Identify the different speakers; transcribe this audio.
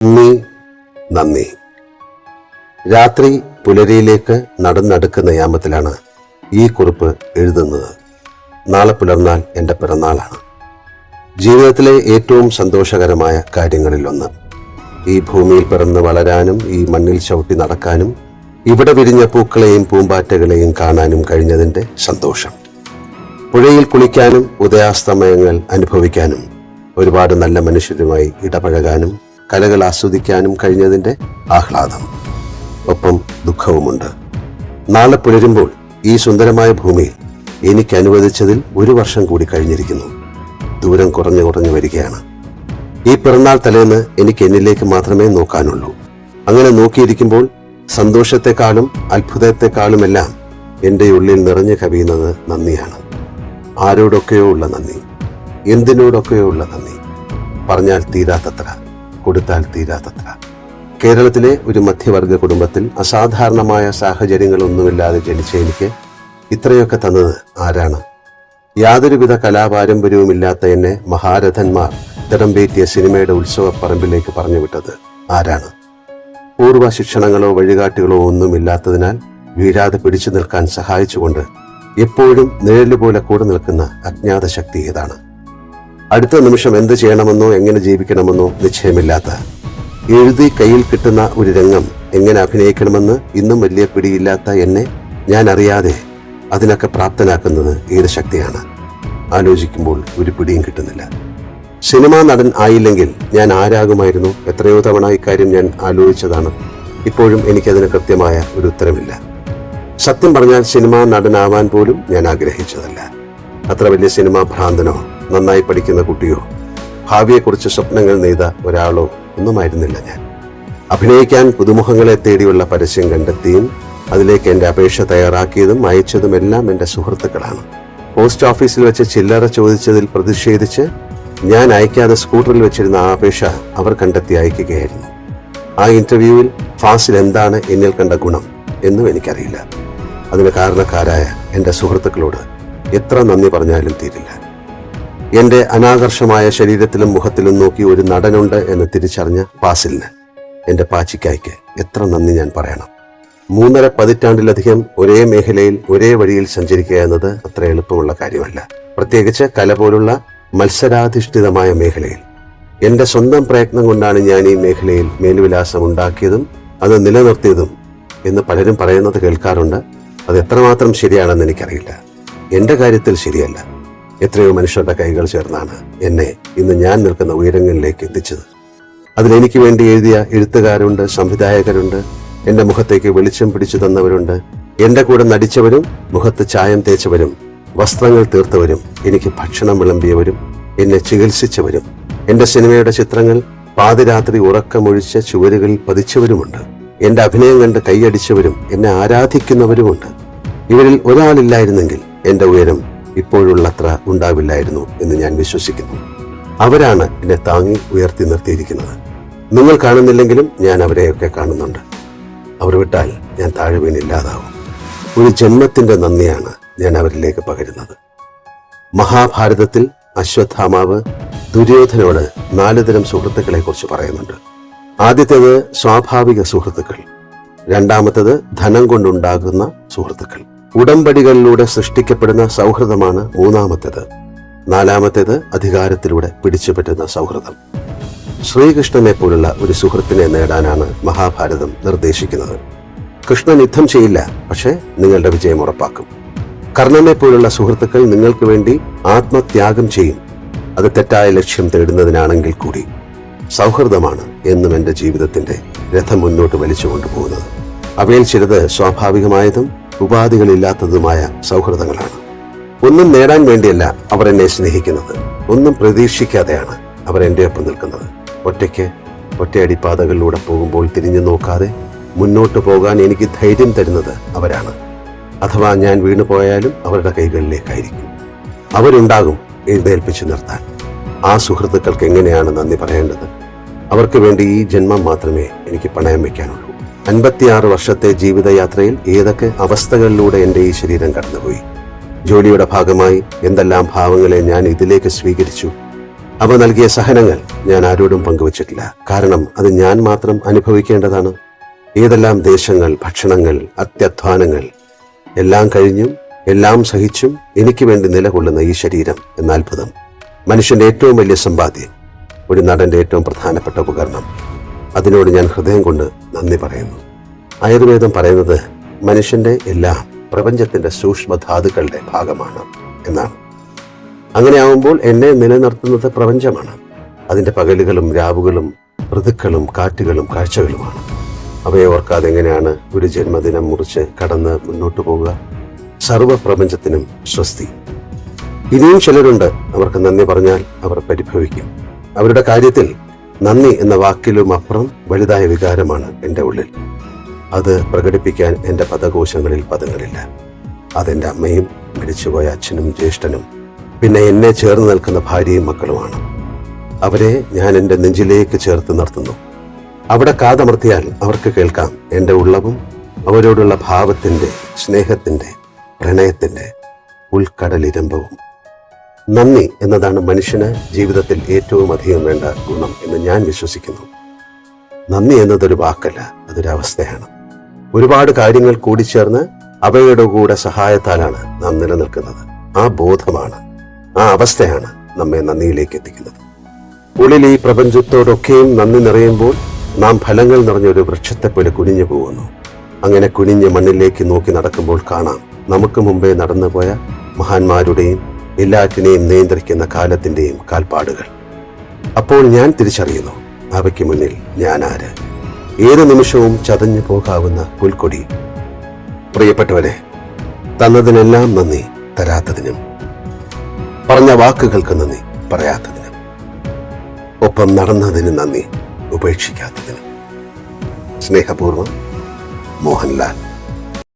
Speaker 1: നന്ദി നന്ദി. രാത്രി പുലരിയിലേക്ക് നടന്നടുക്കുന്ന യാമത്തിലാണ് ഈ കുറിപ്പ് എഴുതുന്നത്. നാളെ പുലർന്നാൽ എന്റെ പിറന്നാളാണ്. ജീവിതത്തിലെ ഏറ്റവും സന്തോഷകരമായ കാര്യങ്ങളിലൊന്ന് ഈ ഭൂമിയിൽ പിറന്ന് വളരാനും ഈ മണ്ണിൽ ചവിട്ടി നടക്കാനും ഇവിടെ വിരിഞ്ഞ പൂക്കളെയും പൂമ്പാറ്റകളെയും കാണാനും കഴിഞ്ഞതിന്റെ സന്തോഷം. പുഴയിൽ കുളിക്കാനും ഉദയാസ്തമയങ്ങൾ അനുഭവിക്കാനും ഒരുപാട് നല്ല മനുഷ്യരുമായി ഇടപഴകാനും കലകൾ ആസ്വദിക്കാനും കഴിഞ്ഞതിന്റെ ആഹ്ലാദം. ഒപ്പം ദുഃഖവുമുണ്ട്. നാളെ പുലരുമ്പോൾ ഈ സുന്ദരമായ ഭൂമിയിൽ എനിക്ക് അനുവദിച്ചതിൽ ഒരു വർഷം കൂടി കഴിഞ്ഞിരിക്കുന്നു. ദൂരം കുറഞ്ഞു കുറഞ്ഞു വരികയാണ്. ഈ പിറന്നാൾ തലേന്ന് എനിക്ക് എന്നിലേക്ക് മാത്രമേ നോക്കാനുള്ളൂ. അങ്ങനെ നോക്കിയിരിക്കുമ്പോൾ സന്തോഷത്തെക്കാളും അത്ഭുതത്തെക്കാളുമെല്ലാം എന്റെ ഉള്ളിൽ നിറഞ്ഞു കവിയുന്നത് നന്ദിയാണ്. ആരോടൊക്കെയോ ഉള്ള നന്ദി. എന്തിനോടൊക്കെയോ ഉള്ള നന്ദി. പറഞ്ഞാൽ തീരാത്തത്ര. കൊടുത്താൽ തീരാത്തത്ര. കേരളത്തിലെ ഒരു മധ്യവർഗ കുടുംബത്തിൽ അസാധാരണമായ സാഹചര്യങ്ങളൊന്നുമില്ലാതെ ജനിച്ച എനിക്ക് ഇത്രയൊക്കെ തന്നത് ആരാണ്? യാതൊരുവിധ കലാപാരമ്പര്യവുമില്ലാത്ത എന്നെ മഹാരഥന്മാർ തിടമ്പേറ്റിയ സിനിമയുടെ ഉത്സവപ്പറമ്പിലേക്ക് പറഞ്ഞുവിട്ടത് ആരാണ്? പൂർവ ശിക്ഷണങ്ങളോ വഴികാട്ടികളോ ഒന്നുമില്ലാത്തതിനാൽ വീഴാതെ പിടിച്ചു നിൽക്കാൻ സഹായിച്ചുകൊണ്ട് എപ്പോഴും നിഴൽ പോലെ കൂടെ നിൽക്കുന്ന അജ്ഞാത ശക്തി ഏതാണ്? അടുത്ത നിമിഷം എന്ത് ചെയ്യണമെന്നോ എങ്ങനെ ജീവിക്കണമെന്നോ നിശ്ചയമില്ലാത്ത എഴുതി കയ്യിൽ കിട്ടുന്ന ഒരു രംഗം എങ്ങനെ അഭിനയിക്കണമെന്ന് ഇന്നും വലിയ പിടിയില്ലാത്ത എന്നെ ഞാൻ അറിയാതെ അതിനൊക്കെ പ്രാപ്തനാക്കുന്നത് ഏത് ശക്തിയാണ്? ആലോചിക്കുമ്പോൾ ഒരു പിടിയും കിട്ടുന്നില്ല. സിനിമാ നടൻ ആയില്ലെങ്കിൽ ഞാൻ ആരാകുമായിരുന്നു? എത്രയോ തവണ ഇക്കാര്യം ഞാൻ ആലോചിച്ചതാണ്. ഇപ്പോഴും എനിക്കതിന് കൃത്യമായ ഒരു ഉത്തരമില്ല. സത്യം പറഞ്ഞാൽ സിനിമാ നടനാവാൻ പോലും ഞാൻ ആഗ്രഹിച്ചതല്ല. അത്ര വലിയ സിനിമാ ഭ്രാന്തനോ നന്നായി പഠിക്കുന്ന കുട്ടിയോ? ഭാവിയെക്കുറിച്ച് സ്വപ്നങ്ങൾ നെയ്ത ഒരാളോ ഒന്നുമായിരുന്നില്ല ഞാൻ. അഭിനയിക്കാൻ പുതുമുഖങ്ങളെ തേടിയുള്ള പരസ്യം കണ്ടെത്തിയും അതിലേക്ക് എന്റെ അപേക്ഷ തയ്യാറാക്കിയതും അയച്ചതും എല്ലാം എന്റെ സുഹൃത്തുക്കളാണ്. പോസ്റ്റ് ഓഫീസിൽ വെച്ച് ചില്ലറ ചോദിച്ചതിൽ പ്രതിഷേധിച്ച് ഞാൻ അയക്കാതെ സ്കൂട്ടറിൽ വെച്ചിരുന്ന ആ അപേക്ഷ അവർ കണ്ടെത്തി അയക്കുകയായിരുന്നു. ആ ഇന്റർവ്യൂവിൽ ഫാസിൽ എന്താണ് എന്നിൽ കണ്ട ഗുണം എന്നും എനിക്കറിയില്ല. അതിന് കാരണക്കാരായ എന്റെ സുഹൃത്തുക്കളോട് എത്ര നന്ദി പറഞ്ഞാലും തീരില്ല. എന്റെ അനാകർഷമായ ശരീരത്തിലും മുഖത്തിലും നോക്കി ഒരു നടനുണ്ട് എന്ന് തിരിച്ചറിഞ്ഞ ഫാസിലിന് എന്റെ പാച്ചിക്കായ്ക്ക് എത്ര നന്ദി ഞാൻ പറയണം. മൂന്നര പതിറ്റാണ്ടിലധികം ഒരേ മേഖലയിൽ ഒരേ വഴിയിൽ സഞ്ചരിക്കുക എന്നത് അത്ര എളുപ്പമുള്ള കാര്യമല്ല. പ്രത്യേകിച്ച് കല പോലുള്ള മത്സരാധിഷ്ഠിതമായ മേഖലയിൽ. എന്റെ സ്വന്തം പ്രയത്നം കൊണ്ടാണ് ഞാൻ ഈ മേഖലയിൽ മേൽവിലാസം ഉണ്ടാക്കിയതും അത് നിലനിർത്തിയതും എന്ന് പലരും പറയുന്നത് കേൾക്കാറുണ്ട്. അത് എത്രമാത്രം ശരിയാണെന്ന് എനിക്കറിയില്ല. എന്റെ കാര്യത്തിൽ ശരിയല്ല. എത്രയോ മനുഷ്യരുടെ കൈകൾ ചേർന്നാണ് എന്നെ ഇന്ന് ഞാൻ നിൽക്കുന്ന ഉയരങ്ങളിലേക്ക് എത്തിച്ചത്. അതിലെനിക്ക് വേണ്ടി എഴുതിയ എഴുത്തുകാരുണ്ട് സംവിധായകരുണ്ട് എന്റെ മുഖത്തേക്ക് വെളിച്ചം പിടിച്ചു തന്നവരുണ്ട് എന്റെ കൂടെ നടിച്ചവരും മുഖത്ത് ചായം തേച്ചവരും വസ്ത്രങ്ങൾ തീർത്തവരും എനിക്ക് ഭക്ഷണം വിളമ്പിയവരും എന്നെ ചികിത്സിച്ചവരും എന്റെ സിനിമയുടെ ചിത്രങ്ങൾ പാതിരാത്രി ഉറക്കമൊഴിച്ച ചുവരുകളിൽ പതിച്ചവരുമുണ്ട് എന്റെ അഭിനയം കണ്ട് കൈയടിച്ചവരും എന്നെ ആരാധിക്കുന്നവരുമുണ്ട്. ഇവരിൽ ഒരാളില്ലായിരുന്നെങ്കിൽ എന്റെ ഉയരം ഇപ്പോഴുള്ളത്ര ഉണ്ടാവില്ലായിരുന്നു എന്ന് ഞാൻ വിശ്വസിക്കുന്നു. അവരാണ് എന്നെ താങ്ങി ഉയർത്തി നിർത്തിയിരിക്കുന്നത്. നിങ്ങൾ കാണുന്നില്ലെങ്കിലും ഞാൻ അവരെയൊക്കെ കാണുന്നുണ്ട്. അവർ വിട്ടാൽ ഞാൻ താഴെ വീണില്ലാതാവും ഒരു ജന്മത്തിന്റെ നന്ദിയാണ് ഞാൻ അവരിലേക്ക് പകരുന്നത്. മഹാഭാരതത്തിൽ അശ്വത്ഥാമാവ് ദുര്യോധനോട് നാലുതരം സുഹൃത്തുക്കളെ കുറിച്ച് പറയുന്നുണ്ട്. ആദ്യത്തേത് സ്വാഭാവിക സുഹൃത്തുക്കൾ. രണ്ടാമത്തേത് ധനം കൊണ്ടുണ്ടാകുന്ന സുഹൃത്തുക്കൾ. ഉടമ്പടികളിലൂടെ സൃഷ്ടിക്കപ്പെടുന്ന സൗഹൃദമാണ് മൂന്നാമത്തേത്. നാലാമത്തേത് അധികാരത്തിലൂടെ പിടിച്ചുപറ്റുന്ന സൗഹൃദം. ശ്രീകൃഷ്ണനെ പോലുള്ള ഒരു സുഹൃത്തിനെ നേടാനാണ് മഹാഭാരതം നിർദ്ദേശിക്കുന്നത്. കൃഷ്ണൻ യുദ്ധം ചെയ്യില്ല പക്ഷേ നിങ്ങളുടെ വിജയം ഉറപ്പാക്കും. കർണനെ പോലുള്ള സുഹൃത്തുക്കൾ നിങ്ങൾക്ക് വേണ്ടി ആത്മത്യാഗം ചെയ്യും. അത് തെറ്റായ ലക്ഷ്യം തേടുന്നതിനാണെങ്കിൽ കൂടി. സൗഹൃദമാണ് എന്നും എന്റെ ജീവിതത്തിന്റെ രഥം മുന്നോട്ട് വലിച്ചു കൊണ്ടുപോകുന്നത് അവയിൽ ചിലത് സ്വാഭാവികമായതും ഉപാധികളില്ലാത്തതുമായ സൗഹൃദങ്ങളാണ്. ഒന്നും നേടാൻ വേണ്ടിയല്ല അവർ എന്നെ സ്നേഹിക്കുന്നത്. ഒന്നും പ്രതീക്ഷിക്കാതെയാണ് അവർ എന്റെ ഒപ്പം നിൽക്കുന്നത്. ഒറ്റയ്ക്ക് ഒറ്റയടിപ്പാതകളിലൂടെ പോകുമ്പോൾ തിരിഞ്ഞു നോക്കാതെ മുന്നോട്ട് പോകാൻ എനിക്ക് ധൈര്യം തരുന്നത് അവരാണ്. അഥവാ ഞാൻ വീണു പോയാലും അവരുടെ കൈകളിലേക്കായിരിക്കും. അവരുണ്ടാകും എഴുന്നേൽപ്പിച്ചു നിർത്താൻ. ആ സുഹൃത്തുക്കൾക്ക് എങ്ങനെയാണ് നന്ദി പറയേണ്ടത്? അവർക്ക് വേണ്ടി ഈ ജന്മം മാത്രമേ എനിക്ക് പണയം വെക്കാനുള്ളൂ അൻപത്തിയാറ് വർഷത്തെ ജീവിതയാത്രയിൽ ഏതൊക്കെ അവസ്ഥകളിലൂടെ എന്റെ ഈ ശരീരം കടന്നുപോയി? ജോലിയുടെ ഭാഗമായി എന്തെല്ലാം ഭാവങ്ങളെ ഞാൻ ഇതിലേക്ക് സ്വീകരിച്ചു? അവ നൽകിയ സഹനങ്ങൾ ഞാൻ ആരോടും പങ്കുവച്ചിട്ടില്ല. കാരണം അത് ഞാൻ മാത്രം അനുഭവിക്കേണ്ടതാണ്. ഏതെല്ലാം ദേശങ്ങൾ ഭക്ഷണങ്ങൾ അത്യധ്വാനങ്ങൾ എല്ലാം കഴിഞ്ഞും എല്ലാം സഹിച്ചും എനിക്ക് വേണ്ടി നിലകൊള്ളുന്ന ഈ ശരീരം എന്ന അത്ഭുതം. മനുഷ്യന്റെ ഏറ്റവും വലിയ സമ്പാദ്യം ഒരു നടന്റെ ഏറ്റവും പ്രധാനപ്പെട്ട ഉപകരണം. അതിനോട് ഞാൻ ഹൃദയം കൊണ്ട് നന്ദി പറയുന്നു. ആയുർവേദം പറയുന്നത് മനുഷ്യന്റെ എല്ലാം പ്രപഞ്ചത്തിന്റെ സൂക്ഷ്മധാതുക്കളുടെ ഭാഗമാണ് എന്നാണ്. അങ്ങനെയാവുമ്പോൾ എന്നെ നിലനിർത്തുന്നത് പ്രപഞ്ചമാണ്. അതിന്റെ പകലുകളും രാവുകളും ഋതുക്കളും കാറ്റുകളും കാഴ്ചകളുമാണ്. അവയെ ഓർക്കാതെ എങ്ങനെയാണ് ഒരു ജന്മദിനം മുറിച്ച് കടന്ന് മുന്നോട്ട് പോവുക? സർവപ്രപഞ്ചത്തിനും സ്വസ്തി. ഇനിയും ചിലരുണ്ട് അവർക്ക് നന്ദി പറഞ്ഞാൽ അവർ പരിഭവിക്കും. അവരുടെ കാര്യത്തിൽ നന്ദി എന്ന വാക്കിലും അപ്പുറം വലുതായ വികാരമാണ് എന്റെ ഉള്ളിൽ. അത് പ്രകടിപ്പിക്കാൻ എന്റെ പദകോശങ്ങളിൽ പദങ്ങളില്ല. അതെന്റെ അമ്മയും മരിച്ചുപോയ അച്ഛനും ജ്യേഷ്ഠനും പിന്നെ എന്നെ ചേർന്ന് നിൽക്കുന്ന ഭാര്യയും മക്കളുമാണ്. അവരെ ഞാൻ എന്റെ നെഞ്ചിലേക്ക് ചേർത്ത് നിർത്തുന്നു. അവിടെ കാതമർത്തിയാൽ അവർക്ക് കേൾക്കാം എന്റെ ഉള്ളവും അവരോടുള്ള ഭാവത്തിന്റെ സ്നേഹത്തിന്റെ പ്രണയത്തിന്റെ ഉൾക്കടലിരമ്പവും. നന്ദി എന്നതാണ് മനുഷ്യന് ജീവിതത്തിൽ ഏറ്റവും അധികം വേണ്ട ഗുണം എന്ന് ഞാൻ വിശ്വസിക്കുന്നു. നന്ദി എന്നതൊരു വാക്കല്ല അതൊരവസ്ഥയാണ്. ഒരുപാട് കാര്യങ്ങൾ കൂടിച്ചേർന്ന് അവയുടെ കൂടെ സഹായത്താലാണ് നാം നിലനിൽക്കുന്നത്. ആ ബോധമാണ് ആ അവസ്ഥയാണ് നമ്മെ നന്ദിയിലേക്ക് എത്തിക്കുന്നത്. ഉള്ളിൽ ഈ പ്രപഞ്ചത്തോടൊക്കെയും നന്ദി നിറയുമ്പോൾ നാം ഫലങ്ങൾ നിറഞ്ഞൊരു വൃക്ഷത്തെ പോലെ കുനിഞ്ഞു പോകുന്നു. അങ്ങനെ കുനിഞ്ഞ് മണ്ണിലേക്ക് നോക്കി നടക്കുമ്പോൾ കാണാം നമുക്ക് മുമ്പേ നടന്നുപോയ മഹാന്മാരുടെയും എല്ലാറ്റിനെയും നിയന്ത്രിക്കുന്ന കാലത്തിന്റെയും കാൽപ്പാടുകൾ. അപ്പോൾ ഞാൻ തിരിച്ചറിയുന്നു അവയ്ക്ക് മുന്നിൽ ഞാൻ ആര്? ഏത് നിമിഷവും ചതഞ്ഞു പോകാവുന്ന പുൽക്കൊടി. പ്രിയപ്പെട്ടവരെ തന്നതിനെല്ലാം നന്ദി തരാത്തതിനും പറഞ്ഞ വാക്കുകൾക്ക് നന്ദി പറയാത്തതിനും ഒപ്പം നടന്നതിന് നന്ദി ഉപേക്ഷിക്കാത്തതിനും. സ്നേഹപൂർവം മോഹൻലാൽ.